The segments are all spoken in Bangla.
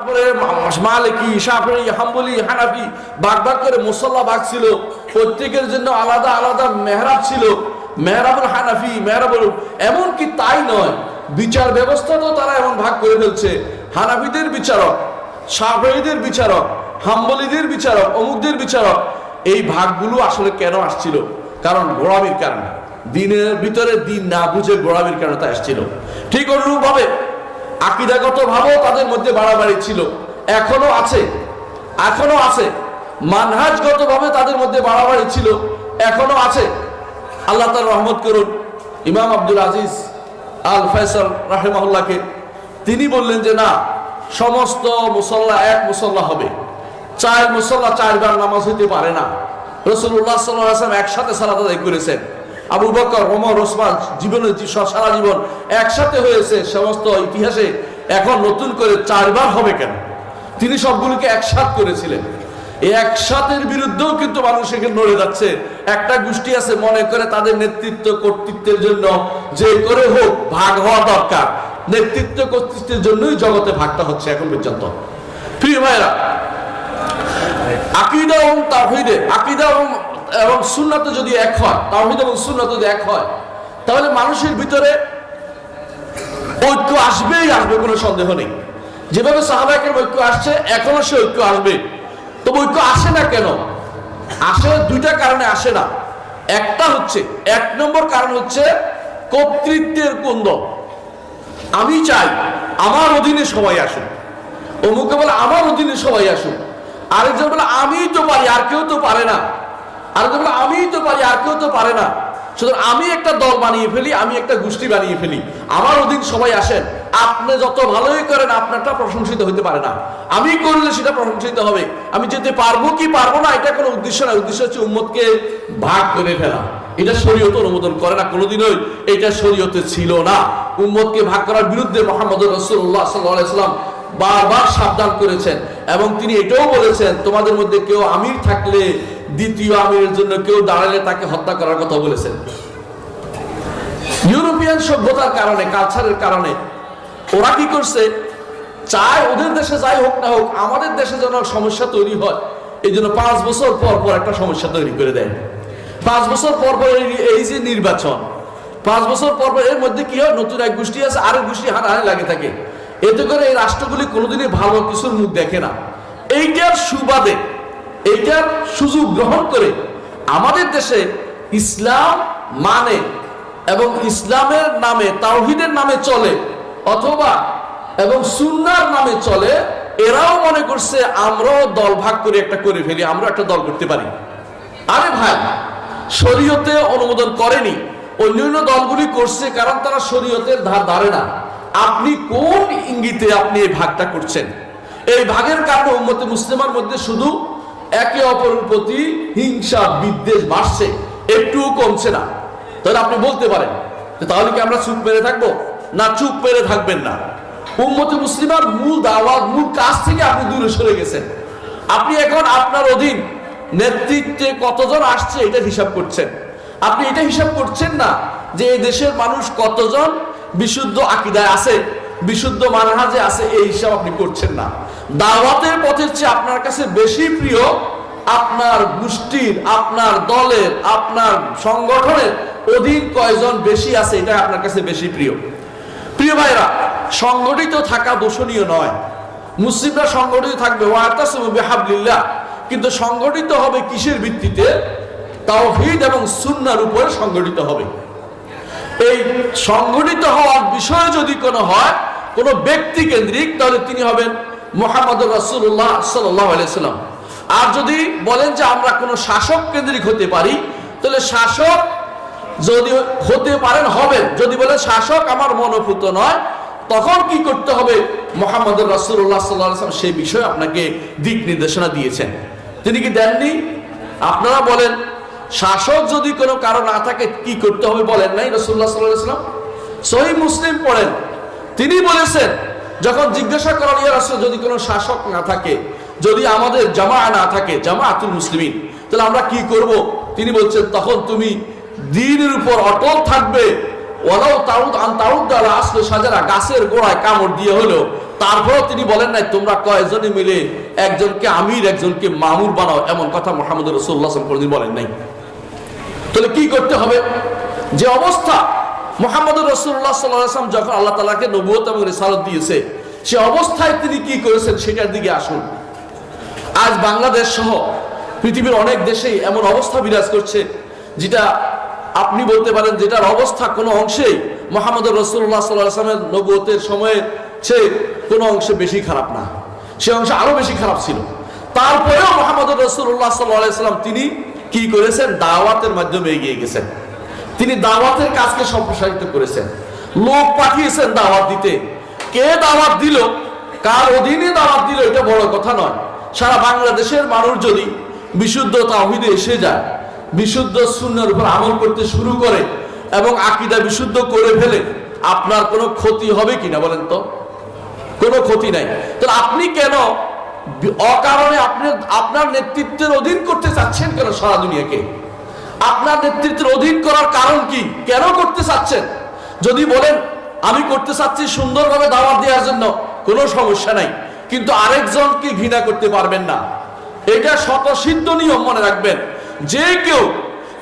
তারপরে মালিকি হানাফি করে মুসল্লা ছিল। প্রত্যেকের জন্য আলাদা আলাদা মেহরাব ছিল। মেহরাবুল হানাফি, মেহরাবুল তাই নয়, বিচার তারা এমন ভাগ করে ফেলছে। হানাফিদের বিচারক সাফরিদের বিচারক, হাম্বলিদের বিচারক, অমুকদের বিচারক, এই ভাগগুলো আসলে কেন আসছিল? কারণ গোড়ামির কারণে। দিনের ভিতরে দিন না বুঝে গোড়ামির কারণে তা আসছিল। ঠিক অনুরূপ ভাবে আকিদাগত ভাবেও তাদের মধ্যে বাড়াবাড়ি ছিল। এখনও আছে। এখনও আছে। মানহাজগত ভাবে তাদের মধ্যে বাড়াবাড়ি ছিল। এখনও আছে। আল্লাহ তার রহমত করুন। ইমাম আব্দুল আজিজ আল ফয়সাল রাহেমাহুল্লাহকে তিনি বললেন যে, না, সমস্ত মুসল্লা এক মুসল্লা হবে। চার মুসল্লা চারবার নামাজ হইতে পারে না। রসুল্লাহ সাল্লাম একসাথে সালাত আদায় করেছেন। আবু বকর, ওমর, ওসমান জীবনের সারা জীবন একসাথে হয়েছে সমস্ত ইতিহাসে। এখন নতুন করে চারবার হবে কেন? তিনি সবগুলোকে একসাথ করেছিলেন। একসাথের বিরুদ্ধেও কিন্তু মানুষ এখানে নড়ে যাচ্ছে। একটা গোষ্ঠী আছে, মনে করে তাদের নেতৃত্ব কর্তৃত্বের জন্য যে করে হোক ভাগ হওয়া দরকার। নেতৃত্ব কর্তৃত্বের জন্যই জগতে ভাগটা হচ্ছে এখন পর্যন্ত। প্রিয় ভাইরা আকিদা এবং তাহিদে আকিদা এবং এবং সুন্নাতে যদি এক হয় তাহিদ এবং সুন্নাত যদি এক হয়, তাহলে মানুষের ভিতরে ঐক্য আসবেই আসবে, কোনো সন্দেহ নেই। যেভাবে সাহাবাহিকের ঐক্য আসছে, এখনও সে ঐক্য আসবে। তো ঐক্য আসে না কেন? আসে দুইটা কারণে আসে না। একটা হচ্ছে, এক নম্বর কারণ হচ্ছে কর্তৃত্বের কুন্দ আমি চাই আমার অধীনে সবাই আসুক। অমুকে বলে, আমার অধীনে সবাই আসুক। আরেকজন বলে, আমিই তো পারি, আর কেউ তো পারে না। আরেকজন বলে আমিই তো পারি, আর কেউ তো পারে না। সুতরাং আমি একটা দল বানিয়ে ফেলি, আমি একটা গোষ্ঠী বানিয়ে ফেলি। আমার অধীন সবাই আসেন। আপনি যত ভালোই করেন, আপনারটা প্রশংসিত হতে পারে না। আমি করলে সেটা প্রশংসিত হবে। আমি যেতে পারব কি পারব না, এটা কোনো উদ্দেশ্য না। উদ্দেশ্য হচ্ছে উম্মতকে ভাগ করে ফেলা। এটা শরীয়ত অনুমোদন করে না, কোনোদিনই। এটা শরীয়তে ছিল না। উম্মতকে ভাগ করার বিরুদ্ধে মোহাম্মদ রসুল্লাহ সাল্লাম বারবার সাবধান করেছেন। এবং তিনি এটাও বলেছেন, তোমাদের মধ্যে কেউ আমির থাকলে দ্বিতীয় আমিরের জন্য কেউ দাঁড়ালে তাকে হত্যা করার কথা বলেছেন। ইউরোপিয়ান সভ্যতার কারণে কালচারের কারণে ওরা কি করছে? চায় ওদের দেশে যাই হোক না হোক, আমাদের দেশে যেন সমস্যা তৈরি হয়। এই জন্য পাঁচ বছর পর পর একটা সমস্যা তৈরি করে দেয়। পাঁচ বছর পর পর এই- যে নির্বাচন, পাঁচ বছর পর পর এর মধ্যে কি হয়? নতুন এক গোষ্ঠী আছে, আরেক গোষ্ঠী হানাহানি লাগে থাকে। এতে করে এই রাষ্ট্রগুলি কোনোদিনই ভালো কিছুর মুখ দেখে না। এইটার সুবাদে এইটার সুযোগ গ্রহণ করে আমাদের দেশে ইসলাম মানে এবং ইসলামের নামে, তাওহিদের নামে চলে অথবা এবং সুন্নার নামে চলে, এরাও মনে করছে আমরাও দল ভাগ করে একটা করে ফেলি, আমরা একটা দল করতে পারি। আরে ভাই, শরীয়তে অনুমোদন করেনি, অন্যান্য দলগুলি করছে কারণ তারা শরীয়তের ধার ধারে না। আপনি কোন ইঙ্গিতে আপনি এই ভাগটা করছেন? এই ভাগের কারণে উম্মতে মুসলিমার মধ্যে শুধু একে অপরের প্রতি হিংসা, বিদ্বেষ বাড়ছে। একটুও কমছে না। তাহলে আপনি বলতে পারেন তাহলে কি আমরা চুপ মেরে থাকব? না, চুপ মেরে থাকবেন না। উম্মতে মুসলিমার মূল দাওয়াত, মূল কাজ থেকে আপনি দূরে সরে গেছেন। আপনি এখন আপনার অধীন নেতৃত্বে কতজন আসছে এটা হিসাব করছেন। আপনি এটা হিসাব করছেন না যে এই দেশের মানুষ কতজন বিশুদ্ধ আকিদায় আছে? বিশুদ্ধ মানহাজে আছে, এই হিসাব আপনি করছেন না। দাওয়াতের পথের চেয়ে আপনার কাছে বেশি প্রিয় আপনার গোষ্ঠীর, আপনার দলের, আপনার সংগঠনের অধীন কয়জন বেশি আছে এটা আপনার কাছে বেশি প্রিয়। প্রিয় ভাইরা, সংগঠিত থাকা দোষণীয় নয়। মুসলিমরা সংগঠিত থাকবে ওয়াতাসিমু বিহাবলিল্লাহ। কিন্তু সংগঠিত হবে কিসের ভিত্তিতে? তাওহীদ এবং সুন্নার উপরে সংগঠিত হবে। এই সংগঠিত হওয়ার বিষয় যদি কোনো হয় কোনো ব্যক্তি কেন্দ্রিক, তাহলে তিনি হবেন মোহাম্মদ সাল্লাল্লাহু সাল্লাম আর যদি বলেন যে আমরা কোনো শাসক কেন্দ্রিক হতে পারি, তাহলে শাসক যদি হতে পারেন হবেন যদি বলে শাসক আমার মনোভূত নয়, তখন কি করতে হবে? মোহাম্মদ সাল্লাল্লাহু সাল্লাম সেই বিষয়ে আপনাকে দিক নির্দেশনা দিয়েছেন। তিনি কি দেননি? আপনারা বলেন, শাসক যদি কোনো কারও না থাকে, কি করতে হবে বলেন নাই রসুল্লাহ সাল্লাম সহি মুসলিম পড়েন। তিনি বলেছেন, যখন জিজ্ঞাসা করেন, ইয়া রাসূল, যদি কোনো শাসক না থাকে, যদি আমাদের জামা না থাকে, জামাআতুল মুসলিমিন, তাহলে আমরা কি করব? তিনি বলছেন, তখন তুমি দিনের উপর অটল থাকবে। ওলাও তাউদ আন তাউদ দ্বারা আসলে সাজারা, গাছের গোড়ায় কামড় দিয়ে হলো। তারপরেও তিনি বলেন নাই, তোমরা কয়জনে মিলে একজনকে আমির, একজনকে মামুর বানাও? এমন কথা মোহাম্মদ রসুল্লাহ কোনদিন বলেন নাই। তাহলে কি করতে হবে? যে অবস্থা মোহাম্মদ রসুল্লাহ সাল্লাম যখন আল্লাহ তালাকে নবুয়ত এবং রেসালত দিয়েছে, সে অবস্থায় তিনি কি করেছেন সেটার দিকে আসুন। আজ বাংলাদেশ সহ পৃথিবীর অনেক দেশেই এমন অবস্থা বিরাজ করছে, যেটা আপনি বলতে পারেন যেটার অবস্থা কোনো অংশেই মোহাম্মদ রসুল্লাহ সাল্লামের নবুয়তের সময়ে সে কোনো অংশে বেশি খারাপ না। সে অংশে আরও বেশি খারাপ ছিল। তারপরেও মোহাম্মদ রসুল্লাহ সাল্লাহ সাল্লাম তিনি কি করেছেন? দাওয়াতের মাধ্যমে এগিয়ে গেছেন। তিনি দাওয়াতের কাজকে সম্প্রসারিত করেছেন। লোক পাঠিয়েছেন দাওয়াত দিতে। কে দাওয়াত দিল? কার অধীনে দাওয়াত দিল? এটা বড় কথা নয়। সারা বাংলাদেশের মানুষ যদি বিশুদ্ধ তাহিদে এসে যায়, বিশুদ্ধ শূন্যের উপর আমল করতে শুরু করে এবং আকিদা বিশুদ্ধ করে ফেলে, আপনার কোনো ক্ষতি হবে কিনা বলেন তো? কোনো ক্ষতি নাই। তো আপনি কেন অকারণে আপনি আপনার নেতৃত্বের অধীন করতে চাচ্ছেন কেন সারা দুনিয়াকে? আপনার নেতৃত্বের অধীন করার কারণ কি? কেন করতে চাচ্ছেন? যদি বলেন, আমি করতে চাচ্ছি সুন্দরভাবে দাওয়াত দেওয়ার জন্য, কোনো সমস্যা নাই। কিন্তু আরেকজনকে ঘৃণা করতে পারবেন না। এটা স্বতঃসিদ্ধ নিয়ম মনে রাখবেন। যে কেউ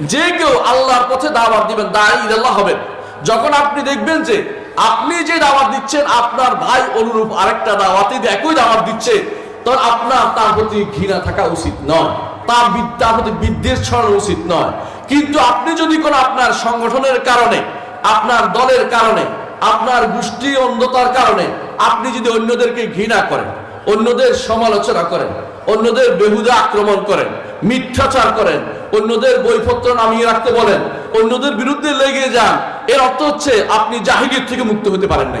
যে কেউ আল্লাহর পথে দাওয়াত দিবেন দাঁড়িয়ে আল্লাহ হবেন। যখন আপনি দেখবেন যে আপনি যে দাওয়াত দিচ্ছেন, আপনার ভাই অনুরূপ আরেকটা দাওয়াতে একই দাওয়াত দিচ্ছে, তখন আপনার তার প্রতি ঘৃণা থাকা উচিত নয়। বি- তার প্রতি বিদ্বেষ ছড়ানো উচিত নয়। কিন্তু আপনি যদি কোনো আপনার সংগঠনের কারণে, আপনার দলের কারণে, আপনার গোষ্ঠী অন্ধতার কারণে আপনি যদি অন্যদেরকে ঘৃণা করেন, অন্যদের সমালোচনা করেন, অন্যদের বেহুদা আক্রমণ করেন, মিথ্যাচার করেন, অন্যদের বইপত্র নামিয়ে রাখতে বলেন, অন্যদের বিরুদ্ধে লেগে যান, এর অর্থ হচ্ছে আপনি জাহিলিয়ত থেকে মুক্ত হতে পারেন নাই।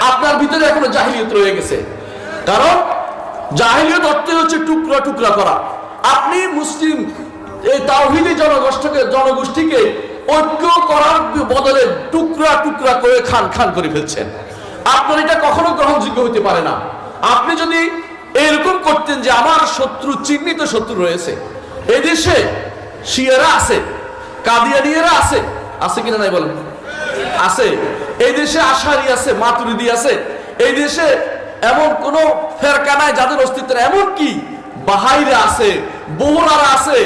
আপনার ভিতরে এখনও জাহিলিয়ত রয়ে গেছে। কারণ জাহিলিয়ত অর্থ হচ্ছে টুকরা টুকরা করা। আপনি মুসলিম, এই তাওহিদি জনগোষ্ঠীকে জনগোষ্ঠীকে ঐক্য করার বদলে টুকরা টুকরা করে খান খান করে ফেলছেন। আপনার এটা কখনো গ্রহণযোগ্য হতে পারে না। আপনি যদি এরকম করতেন যে আমার শত্রু, চিহ্নিত শত্রু রয়েছে। এদেশে শিয়ারা আছে, কাদিয়ানিয়ারা আছে। আছে কিনা নাই বলেন? আছে। এই দেশে আশারি আছে, মাতুরিদি আছে। এই দেশে এমন কোন ফেরকা নাই যাদের অস্তিত্ব এমন কি? বাহাইরা আছে বহুরারা আছে,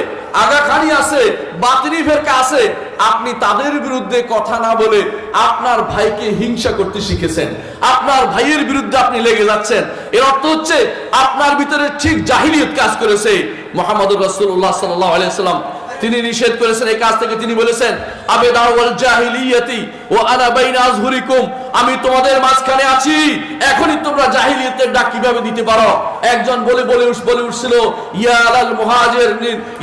আগাখানি আছে, বাতিনি ফেরকা আছে। আপনি তাদের বিরুদ্ধে কথা না বলে আপনার ভাইকে হিংসা করতে শিখেছেন। আপনার ভাইয়ের বিরুদ্ধে আপনি লেগে যাচ্ছেন। এর অর্থ হচ্ছে আপনার ভিতরে ঠিক জাহিলিয়ত কাজ করেছে। মোহাম্মদ রসুল্লাহ সাল্লাহ আলাইসাল্লাম তিনি নিষেধ করেছেন, এই কাজ থেকে তিনি বলেছেন আমি তোমাদের মাঝখানে আছি, এখনই তোমরা জাহিলিয়াতের ডাক কীভাবে দিতে পারো? একজন বলে বলে বলে উঠছিল, ইয়া আলাল মুহাজির,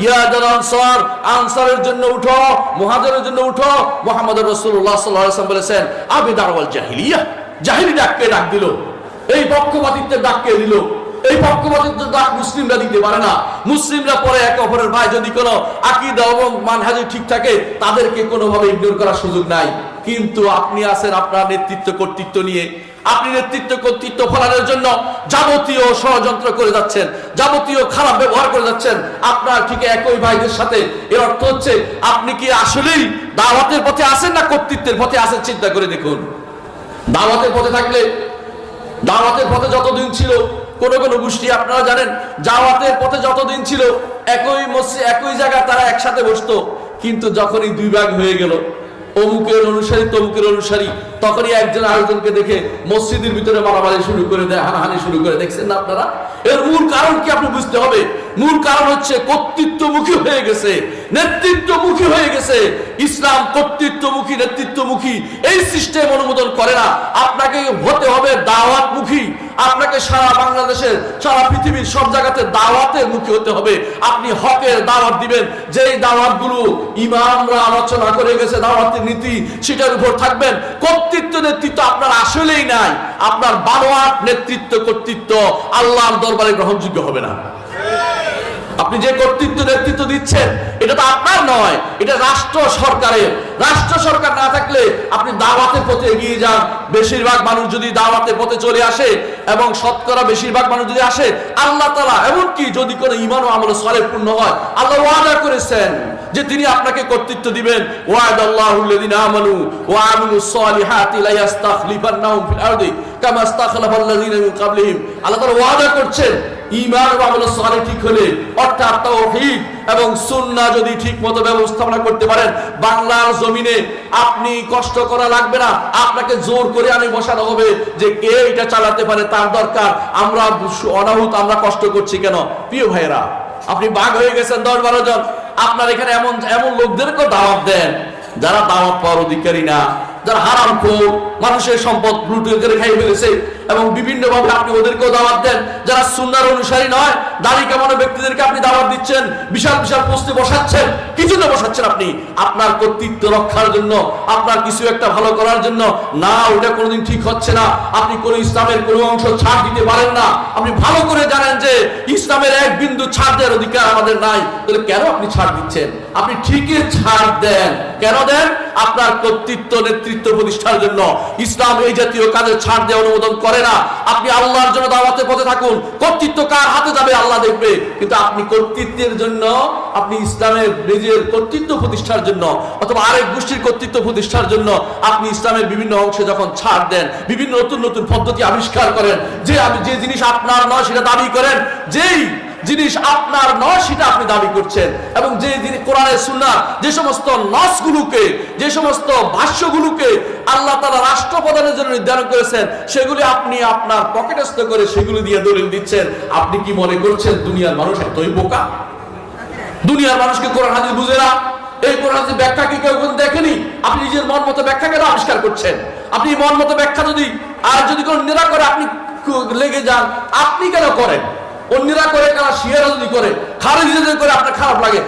ইয়া আলাল আনসার, আনসারের জন্য উঠো, মুহাজিরের জন্য উঠো। মুহাম্মদ আলাইহি ওয়াসাল্লাম বলেছেন, আবে দাওয়াল জাহিলিয়া, জাহিলি ডাককে ডাক দিল, এই পক্ষপাতিত্বের ডাককে দিল? এই পক্ষপাতিত্ব ডাক মুসলিমরা দিতে পারে না। মুসলিমরা পরে একে অপরের ভাই যদি কোনো আকিদা এবং মানহাজি ঠিক থাকে, তাদেরকে কোনোভাবে ইগনোর করার সুযোগ নাই। কিন্তু আপনি আছেন আপনার নেতৃত্ব কর্তৃত্ব নিয়ে। আপনি নেতৃত্ব কর্তৃত্ব ফলানোর জন্য যাবতীয় ষড়যন্ত্র করে যাচ্ছেন, যাবতীয় খারাপ ব্যবহার করে যাচ্ছেন। আপনার ঠিক একই ভাইদের সাথে। এর অর্থ হচ্ছে, আপনি কি আসলেই দাওয়াতের পথে আছেন না কর্তৃত্বের পথে আছেন, চিন্তা করে দেখুন। দাওয়াতের পথে থাকলে, দাওয়াতের পথে যতদিন ছিল কোন কোনো গোষ্ঠী, আপনারা জানেন জাওয়াতের পথে যতদিন ছিল, একই মসজিদ একই জায়গায় তারা একসাথে বসতো। কিন্তু যখনই দুই ভাগ হয়ে গেল, অমুকের অনুসারী, তমুকের অনুসারী, তখনই একজন আরেকজনকে দেখে মসজিদের ভিতরে মারামারি শুরু করে দেয়, হানাহানি শুরু করে দেখছেন না আপনারা? এর মূল কারণ কি আপনি বুঝতে হবে? মূল কারণ হচ্ছে কর্তৃত্বমুখী হয়ে গেছে, নেতৃত্বমুখী হয়ে গেছে। ইসলাম কর্তৃত্বমুখী, নেতৃত্বমুখী, এই সিস্টেম অনুমোদন করে না। আপনাকে হতে হবে দাওয়াতমুখী। আপনাকে সারা বাংলাদেশের, সারা পৃথিবীর সব জায়গাতে দাওয়াতের মুখী হতে হবে। আপনি হকের দাওয়াত দিবেন। যেই দাওয়াতগুলো ইমামরা আলোচনা করে গেছে, দাওয়াতের নীতি, সেটার উপর থাকবেন। কর্তৃত্ব নেতৃত্ব আপনার আসলেই নাই। আপনার বানোয়াট নেতৃত্ব কর্তৃত্ব আল্লাহর দরবারে গ্রহণযোগ্য হবে না। আপনি যে কর্তৃত্ব, নেতৃত্ব দিচ্ছেন, এটা তো আপনার নয়, এটা রাষ্ট্র সরকারের। রাষ্ট্র সরকার না থাকলে আপনি দাওয়াতের পথে এগিয়ে যান। বেশিরভাগ মানুষ যদি দাওয়াতের পথে চলে আসে এবং শতকরা বেশিরভাগ মানুষ যদি আসে, আল্লাহ তালা এমনকি যদি কোনো ইমান ও আমল সলে পূর্ণ হয়, আল্লাহ ওয়াদা করেছেন যে তিনি আপনাকে কর্তৃত্ব দিবেন। ওয়াদ আল্লাহুল্লাযিনা আমানু ওয়া আমিলুস সালিহাতি লা ইস্তাখলিফান্নাহুম ফিল আরদি কামা ইস্তাখলাফাল্লাযিনা মিন ক্বাবলিহিম। আল্লাহ তাআলা ওয়াদা করছেন ঈমান ও আমল সালে ঠিক হলে, অর্থাৎ তাওহীদ এবং যদি ব্যবস্থাপনা করতে পারেন, বাংলার জমিনে আপনি কষ্ট করা লাগবে না, আপনাকে জোর করে আনি বসানো হবে যে কে এটা চালাতে পারে, তার দরকার। আমরা অনাহুত, আমরা কষ্ট করছি কেন? প্রিয় ভাইরা আপনি বাঘ হয়ে গেছেন দশ বারো জন। আপনার এখানে এমন এমন লোকদেরকেও দাওয়াত দেন, যারা দাওয়াত পাওয়ার অধিকারী না। যারা হারাম খোর মানুষের সম্পদ লুটে করে খাই ফেলেছে এবং বিভিন্ন ভাবে আপনি ওদেরকেও দাওয়াত দেন, যারা সুন্দর অনুসারী নয়, দাড়ি কামানো ব্যক্তিদেরকে আপনি দাওয়াত দিচ্ছেন, বিশাল বিশাল পোস্টে বসাচ্ছেন, কি জন্য বসাচ্ছেন আপনি? আপনার কর্তৃত্ব রক্ষার জন্য, আপনার কিছু একটা ভালো করার জন্য। না, ওটা কোনোদিন ঠিক হচ্ছে না। আপনি কোন ইসলামের কোনো অংশ ছাড় দিতে পারেন না। আপনি ভালো করে জানেন যে ইসলামের এক বিন্দু ছাড় দেওয়ার অধিকার আমাদের নাই। তাহলে কেন আপনি ছাড় দিচ্ছেন? আপনি ঠিকই ছাড় দেন। কেন দেন? আপনার কর্তৃত্ব, নেতৃত্ব প্রতিষ্ঠার জন্য ইসলাম এই জাতীয় কাজে ছাড় দেওয়া অনুমোদন করে না। আপনি আল্লাহর জন্য দাওয়াতের পথে থাকুন। কর্তৃত্ব কার হাতে যাবে আল্লাহ দেখবে। কিন্তু আপনি কর্তৃত্বের জন্য, আপনি ইসলামের নিজের কর্তৃত্ব প্রতিষ্ঠার জন্য অথবা আরেক গোষ্ঠীর কর্তৃত্ব প্রতিষ্ঠার জন্য আপনি ইসলামের বিভিন্ন অংশে যখন ছাড় দেন, বিভিন্ন নতুন নতুন পদ্ধতি আবিষ্কার করেন, যে আমি যে জিনিস আপনার নয় সেটা দাবি করেন, যেই জিনিস আপনার নয় সেটা আপনি দাবি করছেন। এবং যে কোরআনের সুন্না যে সমস্ত নসগুলোকে, যে সমস্ত ভাষ্যগুলোকে আল্লাহ তারা রাষ্ট্র প্রদানের জন্য নির্ধারণ করেছেন, সেগুলি আপনি আপনার পকেটস্থ করে সেগুলি দিয়ে দলিল দিচ্ছেন। আপনি কি মনে করছেন দুনিয়ার মানুষ এতই বোকা? দুনিয়ার মানুষকে কোরআন হাদিস বুঝে না। এই কোরআন হাদিস ব্যাখ্যা কি কেউ দেখেনি? আপনি নিজের মন মতো ব্যাখ্যা কেন আবিষ্কার করছেন? আপনি মন মতো ব্যাখ্যা যদি, আর যদি কোনো নিরা করে আপনি লেগে যান, আপনি কেন করেন? অন্যরা করে কারা শিয়ারাজনী করে খারিজদের করে আপনার খারাপ লাগে।